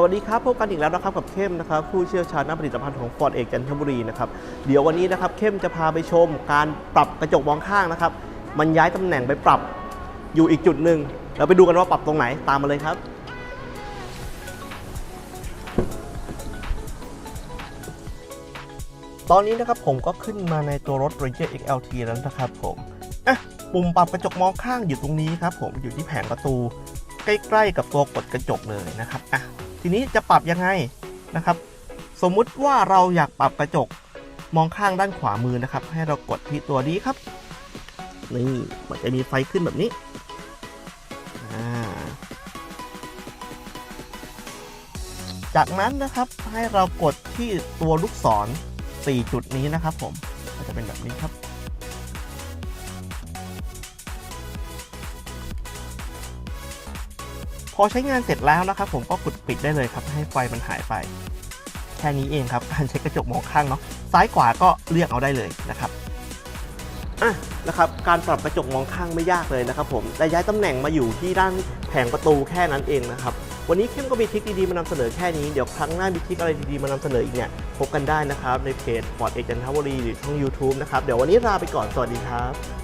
สวัสดีครับพบกันอีกแล้วนะครับกับเข้มนะครับผู้เชี่ยวชาญด้านผลิตภัณฑ์ของฟอร์ดเอกจันทบุรีนะครับเดี๋ยววันนี้นะครับเข้มจะพาไปชมการปรับกระจกมองข้างนะครับ มันย้ายตำแหน่งไปปรับอยู่อีกจุดหนึ่งเราไปดูกันว่าปรับตรงไหนตามมาเลยครับ ตอนนี้นะครับผมก็ขึ้นมาในตัวรถ Ranger XLT แล้วนะครับผมอะปุ่มปรับกระจกมองข้างอยู่ตรงนี้ครับผมอยู่ที่แผงประตูใกล้ๆกับตัวกดกระจกเลยนะครับอะ ทีนี้จะปรับยังไงนะครับ สมมุติว่าเราอยากปรับกระจกมองข้างด้านขวามือนะครับ ให้เรากดที่ตัวนี้ครับนี่มันจะมีไฟขึ้นแบบนี้จากนั้นนะครับให้เรากดที่ตัวลูกศร 4 จุดนี้นะครับผมก็จะเป็นแบบนี้ครับ พอใช้งานเสร็จแล้วนะครับผมก็กดปิดได้เลยครับ ให้ไฟมันหายไป แค่นี้เองครับการใช้กระจกมองข้างเนาะซ้ายขวาก็เลือกเอาได้เลยนะครับอะนะครับการปรับกระจกมองข้างไม่ยากเลยนะครับผมแต่ย้ายตำแหน่งมาอยู่ที่ด้านแผงประตูแค่นั้นเองนะครับวันนี้เข้มก็มีทริคดีๆมานำเสนอแค่นี้เดี๋ยวครั้งหน้ามีทริคอะไรดีๆมานำเสนออีกเนี่ยพบกันได้นะครับในเพจฟอร์ดเอจันทบุรีหรือช่อง YouTube นะครับเดี๋ยววันนี้ลาไปก่อนสวัสดีครับ